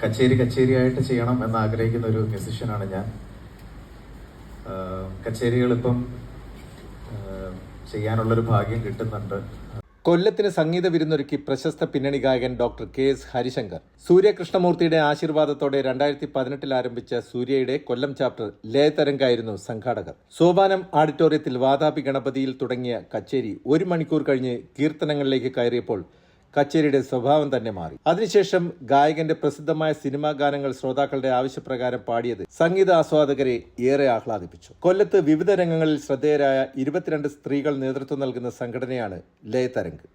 കച്ചേരി കച്ചേരിയായിട്ട് ചെയ്യണം എന്ന് ആഗ്രഹിക്കുന്ന ഒരു മ്യൂസിഷ്യനാണ് ഞാൻ കച്ചേരികൾ ഇപ്പം ചെയ്യാനുള്ളൊരു ഭാഗ്യം കിട്ടുന്നുണ്ട്. കൊല്ലത്തിന് സംഗീത വിരുന്നൊരുക്കി പ്രശസ്ത പിന്നണി ഗായകൻ ഡോക്ടർ കെ എസ് ഹരിശങ്കർ. സൂര്യകൃഷ്ണമൂർത്തിയുടെ ആശീർവാദത്തോടെ രണ്ടായിരത്തി പതിനെട്ടിൽ ആരംഭിച്ച സൂര്യയുടെ കൊല്ലം ചാപ്റ്റർ ലയതരംഗായിരുന്നു സംഘാടകർ. സോപാനം ആഡിറ്റോറിയത്തിൽ വാതാപി ഗണപതിയിൽ തുടങ്ങിയ കച്ചേരി ഒരു മണിക്കൂർ കഴിഞ്ഞ് കീർത്തനങ്ങളിലേക്ക് കയറിയപ്പോൾ കച്ചേരിയുടെ സ്വഭാവം തന്നെ മാറി. അതിനുശേഷം ഗായകന്റെ പ്രസിദ്ധമായ സിനിമാ ഗാനങ്ങൾ ശ്രോതാക്കളുടെ ആവശ്യപ്രകാരം പാടിയത് സംഗീത ആസ്വാദകരെ ഏറെ ആഹ്ലാദിപ്പിച്ചു. കൊല്ലത്ത് വിവിധ രംഗങ്ങളിൽ ശ്രദ്ധേയരായ ഇരുപത്തിരണ്ട് സ്ത്രീകൾ നേതൃത്വം നൽകുന്ന സംഘടനയാണ് ലയതരംഗ്.